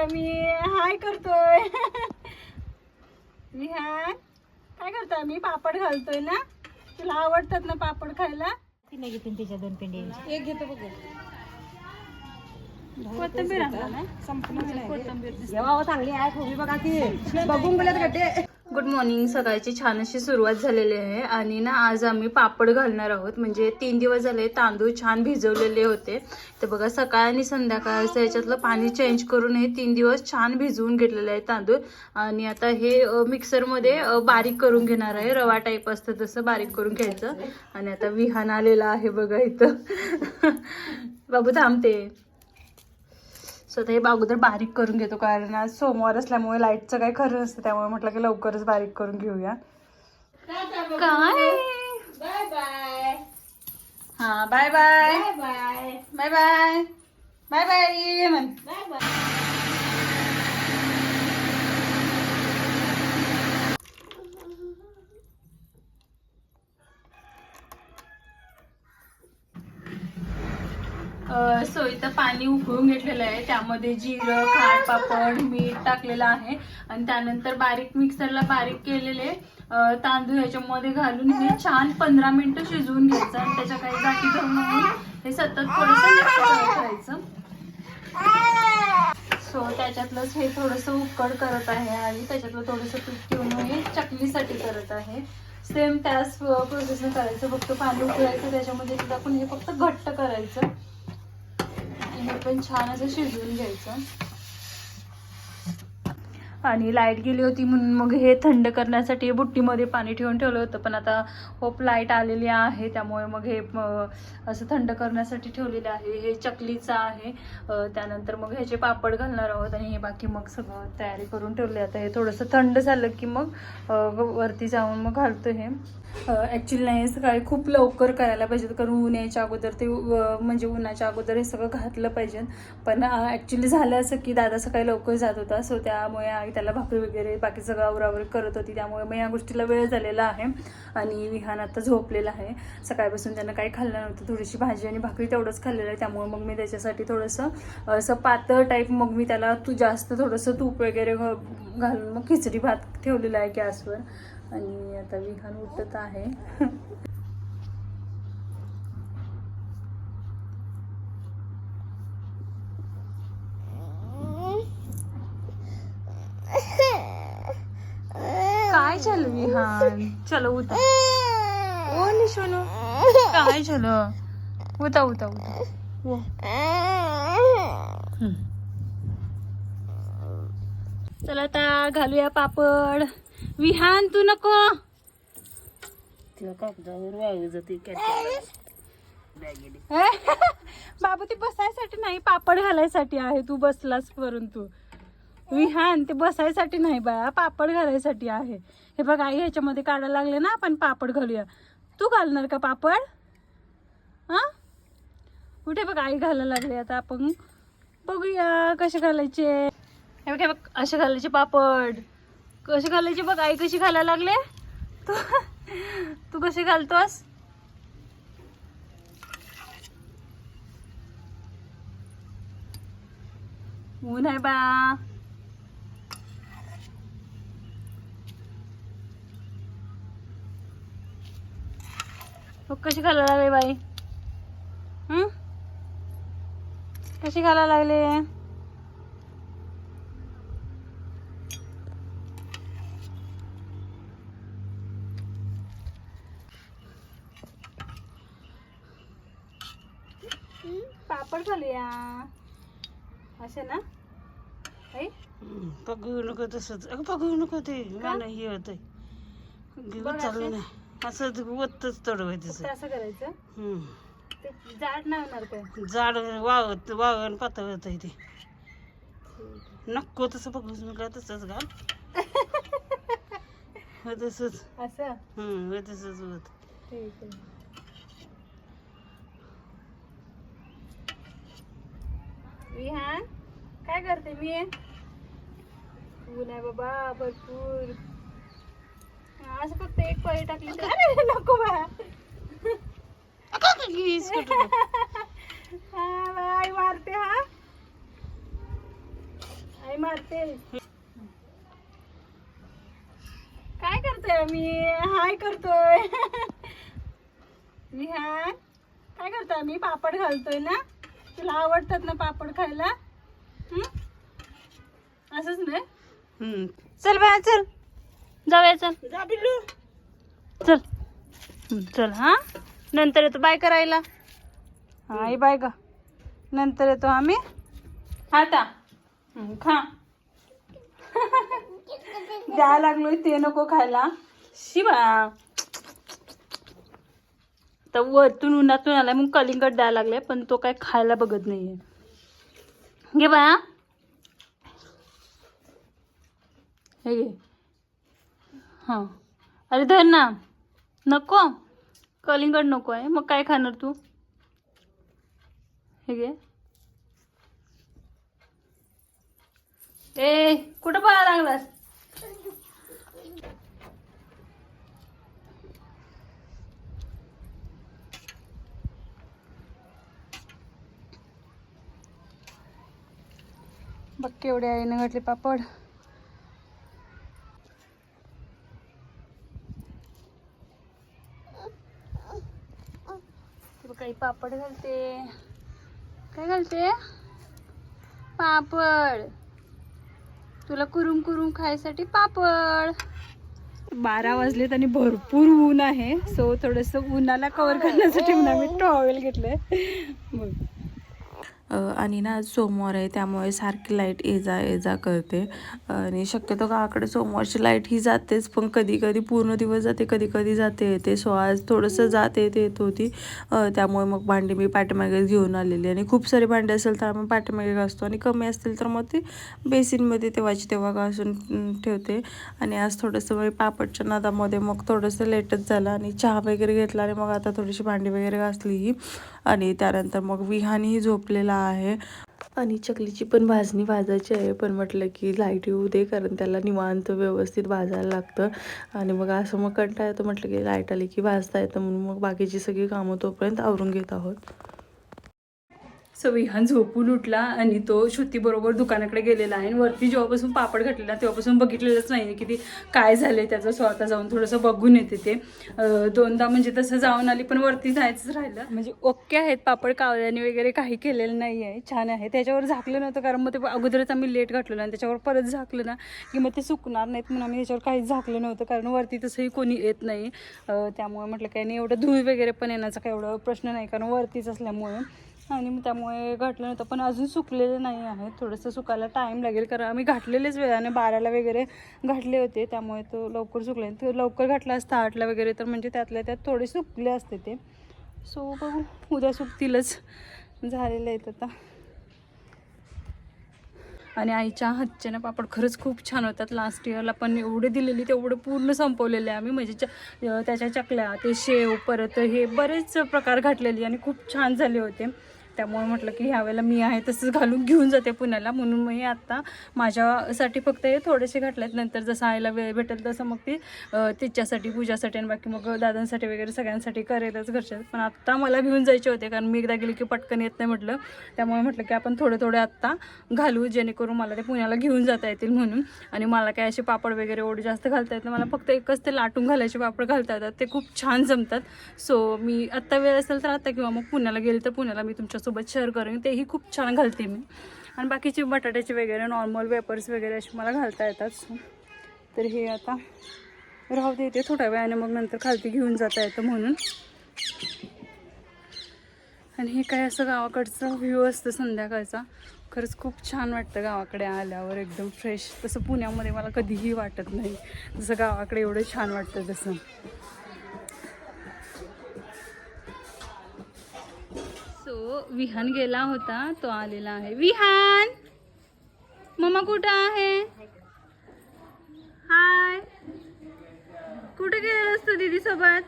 आम्ही हाय करतोय. विहान काय करतोय? आम्ही पापड घालतोय ना? तुला आवडतात ना पापड खायला? तिने घेतील तिच्या दोन पिंडी? एक घेतो बघ. कोथिंबीर आणला ना? कोथिंबीर जेव्हा चांगली आहे खोबी बघा ती. बघून गेल्यात गड्डे. गुड मॉर्निंग सकाळची छान अशी सुरुवात झालेली आहे. आणि ना आज आम्ही पापड घालणार आहोत. म्हणजे तीन दिवस झाले तांदूळ छान भिजवलेले होते. तर बघा सकाळ आणि संध्याकाळ असं याच्यातलं पाणी चेंज करून हे तीन दिवस छान भिजवून घेतलेले आहे तांदूळ. आणि आता हे मिक्सरमध्ये बारीक करून घेणार आहे. रवा टाईप असतं तसं बारीक करून घ्यायचं. आणि आता विहान आलेला आहे बघा इथं. बाबू थांबते. सो हे अगोदर बारीक करून घेतो कारण आज सोमवार असल्यामुळे लाईटचं काही खरं नसतं त्यामुळे म्हटलं की लवकरच बारीक करून घेऊया. काय? Bye bye. हा bye bye. Bye bye. Bye bye. Bye म्हण. अ, सो इथं पाणी उकळून घेतलेलं आहे. त्यामध्ये जिरं खार पापड मीठ टाकलेलं आहे. आणि त्यानंतर बारीक मिक्सरला बारीक केलेले तांदूळ ह्याच्यामध्ये घालून हे छान पंधरा मिनिटं शिजवून घ्यायचं. आणि त्याच्या काही गाठी धरून हे सतत थोडंसं करायचं. सो त्याच्यातलंच हे थोडंसं उकड करत आहे आणि त्याच्यातलं थोडंसं पीठ ठेवून हे चकलीसाठी करत आहे. सेम त्याच प्रोसेसने करायचं. फक्त पाणी उकळायचं. त्याच्यामध्ये तिथं आपण हे फक्त घट्ट करायचं. हे पण छान असं शिजवून घ्यायचं. आणि लाइट गेली होती म्हणून मग हे थंड करण्यासाठी बुट्टीमध्ये पाणी ठेवून ठेवलं होतं. पण आता होप लाइट आलेली आहे त्यामुळे मग हे असं थंड करण्यासाठी ठेवलेलं आहे. हे चकलीचं आहे. त्यानंतर मग ह्याचे पापड घालणार आहोत आणि हे बाकी मग सगळं तयारी करून ठेवले. आता हे थोडंसं थंड झालं की मग वरती जाऊन मग घालतो हे. ॲक्च्युली नाही सकाळी खूप लवकर करायला पाहिजे कारण ऊन यायच्या अगोदर ते म्हणजे उन्हाच्या अगोदर हे सगळं घातलं पाहिजे पण ॲक्च्युली झालं असं की दादा सकाळी लवकर जात होता. सो त्यामुळे आई त्याला भाकरी वगैरे बाकी सगळं आवरावर करत होती. त्यामुळे मग या गोष्टीला वेळ झालेला आहे. आणि विहान आता झोपलेला आहे. सकाळपासून त्यानं काही खाल्लं नव्हतं. थोडीशी भाजी आणि भाकरी तेवढंच खाल्लेलं आहे. त्यामुळे मग मी त्याच्यासाठी थोडंसं असं पातळ टाईप मग मी त्याला तू जास्त थोडंसं तूप वगैरे घ- घालून मग खिचडी भात ठेवलेला आहे गॅसवर. आणि आता विहान उठत आहे. विहान चलो उता ओ निशोनो काय झालं? उता उता उता वो. चला आता घालूया पापड. विहान तू नको. बाबू ते बसायसाठी नाही पापड घालायसाठी आहे. तू बसलास परंतु विहान ते बसायसाठी नाही बाळा पापड घालायसाठी आहे. हे बघ आई ह्याच्यामध्ये काढायला लागले ना आपण पापड घालूया. तू घालणार का पापड? हा? कुठे बघ आई घालायला लागली आता आपण. बघूया कसे घालायचे. हे बघ हे बघ असे घालायचे पापड. कसे घालायचे बघ आई कशी घालायला लागले? तू तू कशी घालतोस? ऊन आहे बा कशी घालायला लागले बाई? हं? कशी घालायला लागले? पापड घालूया असे ना? बघू नको तसंच. अगं नको ते. मला हे होत बघ चाललं असे. नाही. असं वतच तडवाय फक्त तसं असं करायचं? हम्म. ते जाड नाही होणार काय? जाड वावत वावण पातळ होत ते. नको तसं बघू नका तसंच घाल. हो तसंच. असं? हम्म हो तसंच होत. ठीक आहे. विहान काय करते मी? ऊन आहे बाबा भरपूर. पळी टाकली तर. अरे नको हा बाई मारते हा. आई मारते. काय करतोय मी हाय करतोय. विहान काय करतोय मी पापड घालतोय ना? तुला आवडतात ना पापड खायला? हं? असंच नाही हम्म. चल बाया चल. जाऊया चल. जा बिल्लू. चल. चल हा? नंतर येतो बाय करायला. हा आई बाय का नंतर येतो आम्ही. आता. खा. द्यायला लागलोय ते नको खायला. शिवा. तर वरतून उन्हातून आलाय मग कलिंगड द्यायला लागले पण तो काय खायला बघत नाहीये. घे बाया हे घे. हां. अरे धर ना. नको. कलिंगड नको आहे. मग काय खाणार तू? हे घे. ए कुठं पळा लागलास? बघ केवढे आहे घातले पापड. काही पापड घालते. काय घालते? पापड. तुला कुरुम कुरुम खायसाठी पापड. बारा वाजलेत आणि भरपूर ऊन आहे सो थोडस उन्हाला कव्हर करण्यासाठी म्हणून आम्ही टॉवेल घेतलंय. बघ. आणि ना आज सोमवार आहे त्यामुळे सारखी लाइट ये जा ये जा करते आणि शक्यतो गावाकडे सोमवारची लाइट ही जातेच पण कधी कधी पूर्ण दिवस जाते कधी कधी जाते येते. सो आज थोडंसं जाते येते येत होती. त्यामुळे मग भांडी मी पाठीमागे घेऊन आलेली. आणि खूप सारे भांडे असेल तर आम्ही पाठीमागे घासतो. आणि कमी असतील तर मग ते बेसिनमध्ये तेव्हाची तेव्हा घासून ठेवते. आणि आज थोडंसं म्हणजे पापडच्या नादामध्ये मग थोडंसं लेटच झालं आणि चहा वगैरे घेतला आणि मग आता थोडीशी भांडी वगैरे घासली ही. आणि त्यानंतर मग विहानही झोपलेला आहे. आणि चकलीची पण भाजणी भाजायची आहे पण म्हटलं की लाइट येऊ दे कारण त्याला निवांत व्यवस्थित भाजायला लागतं. आणि मग असं मग कंटाळा येतं म्हटलं की लाइट आली की भाजता येतं म्हणून मग बाकीची सगळी कामं तोपर्यंत आवरून घेत आहोत. सो विहान झोपून उठला आणि तो श्रुतीबरोबर दुकानाकडे गेलेला आहे. आणि वरती जेव्हापासून पापड घटलेला तेव्हापासून बघितलेलंच नाही की ती काय झाले त्याचं स्वतः जाऊन थोडंसं बघून येते ते. दोनदा म्हणजे तसं जाऊन आली पण वरती जायचंच राहिलं. म्हणजे ओके आहेत पापड कावल्याने वगैरे काही केलेलं नाही आहे छान आहे. त्याच्यावर झाकलं नव्हतं कारण मग ते अगोदरच आम्ही लेट घातलेलं आणि त्याच्यावर परत झाकलं ना की मग ते सुकणार नाहीत म्हणून आम्ही त्याच्यावर काहीच झाकलं नव्हतं कारण वरती तसंही कोणी येत नाही. त्यामुळे म्हटलं काही नाही एवढं धूळ वगैरे पण येण्याचा काही एवढा प्रश्न नाही कारण वरतीच असल्यामुळे. आणि मग त्यामुळे घातलं नव्हतं. पण अजून सुकलेलं नाही आहे. थोडंसं सुकायला टाईम लागेल कारण आम्ही घातलेलेच वेळाने बाराला वगैरे घातले होते. त्यामुळे तो लवकर सुकले तो लवकर घातला असता आठला वगैरे तर म्हणजे त्यातल्या त्यात थोडे सुकले असते ते. सो बघू. उद्या सुकतीलच. झालेले आहेत आता. आणि आईच्या हातचे ना पापड खरंच खूप छान होतात. लास्ट इयरला पण एवढे दिलेली तेवढे पूर्ण संपवलेले आम्ही. म्हणजे च- त्याच्या चकल्या ते शेव परत हे बरेच प्रकार घातलेले आणि खूप छान झाले होते. त्यामुळे म्हटलं की ह्यावेळेला मी आहे तसंच घालून घेऊन जाते पुण्याला. म्हणून मी आत्ता माझ्यासाठी फक्त हे थोडेसे घातलेत. नंतर जसं आईला वेळ भेटेल तसं मग ती तिच्यासाठी पूजासाठी आणि बाकी मग दादांसाठी वगैरे सगळ्यांसाठी करेलच घरच्या पण आत्ता मला घेऊन जायचे होते कारण मी एकदा गेली की पटकन येत नाही म्हटलं. त्यामुळे म्हटलं की आपण थोडे थोडे आत्ता घालू जेणेकरून मला ते पुण्याला घेऊन जाता येतील म्हणून. आणि मला काय असे पापड वगैरे एवढे जास्त घालता येत नाही. मला फक्त एकच ते लाटून घालायचे पापड घालता येतात. ते खूप छान जमतात. सो मी आत्ता वेळ असेल तर आत्ता किंवा मग पुण्याला गेले तर पुण्याला मी तुमच्यासोबत शेअर करेन. तेही खूप छान घालते मी. आणि बाकीचे बटाट्याचे वगैरे नॉर्मल वेपर्स वगैरे असे मला घालता येतात. तर हे आता राहू दे ते थोड्या वेळाने मग नंतर खालती घेऊन जाता येतं म्हणून. आणि हे काय असं गावाकडचा व्ह्यू असतं संध्याकाळचा. खरंच खूप छान वाटतं गावाकडे आल्यावर एकदम फ्रेश तसं पुण्यामध्ये मला कधीही वाटत नाही. जसं गावाकडे एवढं छान वाटतं तसं. विहान गेला होता तो आलेला आहे. विहान! मम्मा कुठं आहे? हाय! कुठे गेलेला असतो दीदी सोबत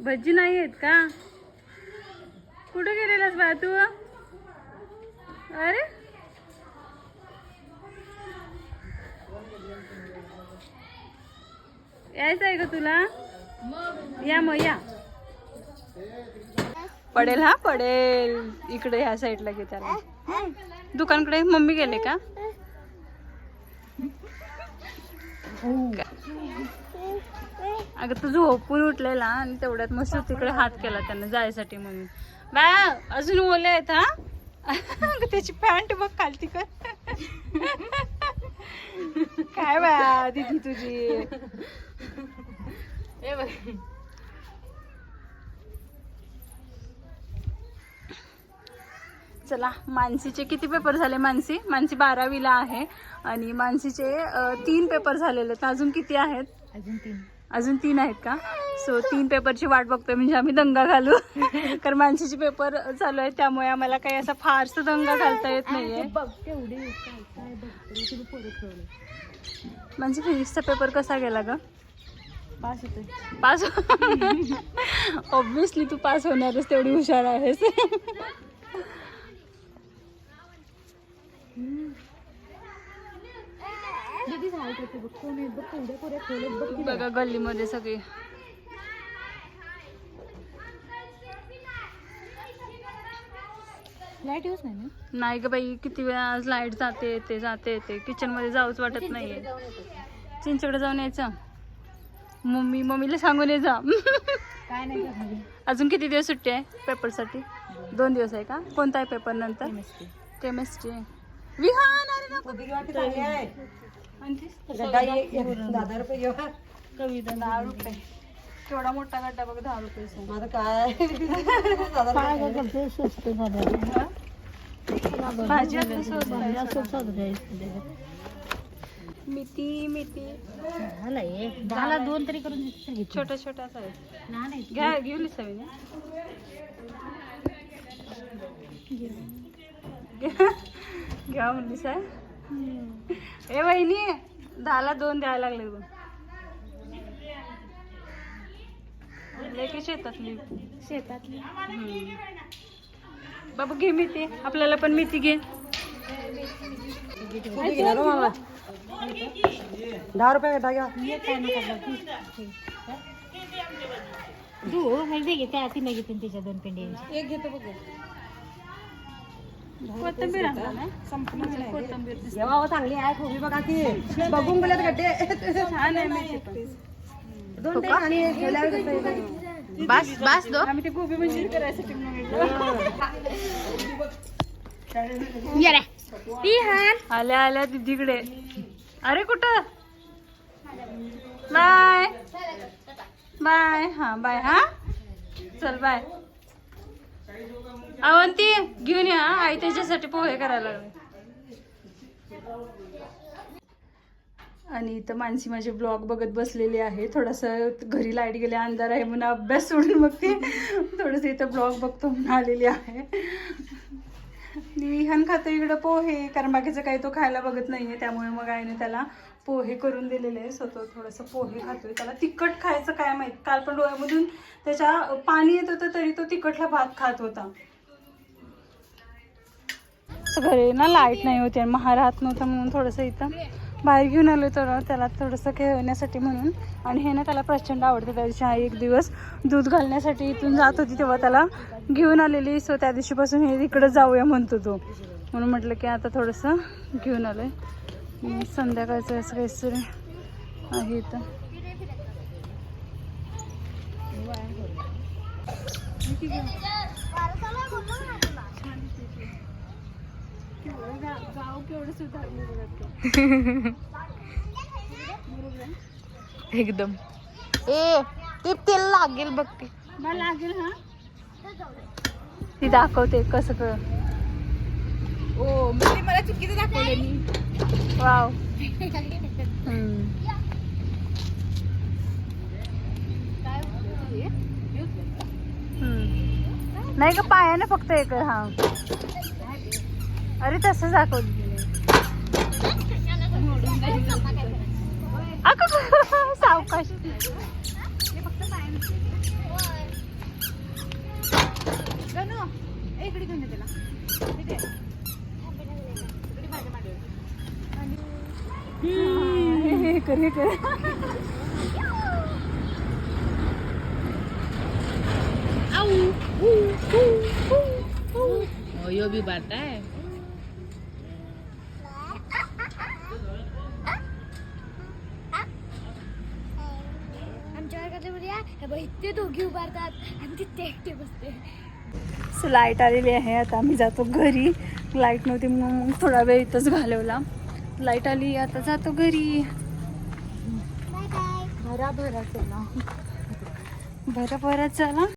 भज्जी नाही आहेत का? कुठे गेलेलास बा तू? अरे! यायचं आहे का तुला? या मग या. पडेल हा? पडेल. इकडे ह्या साईडला घे त्याला. दुकानकडे मम्मी गेले का? अगं तू झोपून उठलेला आणि तेवढ्यात मस्त तिकडे हात केला त्यानं जायसाठी म्हणून. बा अजून ओले आहेत हा? त्याची पॅन्ट बघ खालती कर. काय बा दिदी तुझी? चला मानसीचे किती पेपर झाले मानसी? मानसी बारावीला आहे आणि मानसीचे तीन पेपर झालेले आहेत. अजून किती आहेत? अजून तीन. अजून तीन आहेत का? सो तीन पेपरची वाट बघतोय म्हणजे आम्ही दंगा घालू. कारण मानसीचे पेपर चालू आहेत त्यामुळे आम्हाला काही असा फारसा दंगा घालता येत नाहीये. मानसी फिजिक्सचा पेपर कसा गेला ग? पास होतोय. पास ऑब्विसली तू पास होणारच तेवढी हुशार आहेस दीदी झाड होते बघ गल्लीमध्ये सगळी. लाइट नाही नाही ग बाई किती वेळा आज लाइट जाते येते जाते येते किचनमध्ये जाऊच वाटत नाहीये. चिंचकडे जाऊन यायचं. मम्मी मम्मीला सांगून ये जा. काय नाही अजून किती दिवस सुट्टी आहे पेपरसाठी? दोन दिवस आहे का? कोणता आहे पेपर नंतर? केमिस्ट्री केमिस्ट्री विहान अरे नको. आणतीस? दादा रुपये घेऊ हा. कविता दहा रुपये. केवढा मोठा गड्डा बघ दहा रुपये माझं काय? दादा रुपये स्वस्त झालं भाजी आता स्वस्त आहे. मेथी मेथी झालं हे. दहाला दोन तरी करून घे छोट्या छोट्याच आहे. लहान आहे घ्या घेऊन सवी घ्या म्हणलीस ए वहिनी दहाला दोन द्यायला लागले बघ. लेके शेतातली. शेतातली. बाबा घे मेथी. आपल्याला पण घे. घेणार हो मामा? दहा रुपये गड्डा घ्या. तू हे दे घे त्या तिने घेते त्याच्या दोन पेंड्यांची. एक घेतो बघ. कोथिंबीर कोथिंबीर. जेव्हा हो चांगली आहे बघा की बघून गेल्यात गड्डे. छान आहे दोन ते आणि बस बस दो. आम्ही ते गोबी मंचुरी करायसाठी आल्या आल्या दीदीकडे. अरे कुठं? बाय. बाय. हा बाय. हा? चल बाय. अवंती घेऊन या आई त्याच्यासाठी पोहे करायला लागले. आणि इथं मानसी माझे ब्लॉग बघत बसलेली आहे. थोडंसं घरी लाइट गेले अंधार आहे म्हणून अभ्यास सोडून मग ती थोडंसं इथं ब्लॉग बघतो म्हणून आलेली आहे. आणि विहान खातो इकडं पोहे कारण बाकीचं काही तो खायला बघत नाहीये त्यामुळे मग आईने त्याला पोहे करून दिलेले आहे. स्वतः थोडंसं पोहे खातोय. त्याला तिखट खायचं काय माहीत? काल पण डोळ्यामधून त्याच्या पाणी येत होतं तरी तो तिखटला भात खात होता. घरी ना लाइट नाही होती आणि महारात नव्हता म्हणून थोडंसं इथं बाहेर घेऊन आलो तर त्याला थोडंसं खेळण्यासाठी म्हणून. आणि हे ना त्याला प्रचंड आवडतं. त्या दिवशी आई एक दिवस दूध घालण्यासाठी इथून जात होती तेव्हा त्याला घेऊन आलेली. सो त्या दिवशीपासून हे इकडं जाऊया म्हणतो तो. म्हणून म्हटलं की आता थोडंसं घेऊन आलो आहे संध्याकाळचं असं काहीतरी आहे इथं. गाव केवढं सुधारलं एकदम. ए ते तेल लागेल बघ ते. मला लागेल हा? ती दाखवते कसं कर ओ मला चुकीचं दाखवलं वाव. हम्म. हम्म. नाही का पायाने फक्त एक हा. अरे तसं दाखवलं अगं, सावकाश. हे हे कर हे कर. यो भी बात है ते दोघी उभारतात आणि तिथे एकटे बसते. सो लाइट आलेली आहे. आता आम्ही जातो घरी. लाइट नव्हती म्हणून मग थोडा वेळ इथंच घालवला. लाइट आली आता जातो घरी. भरा भरा चला. भरा भरा चला.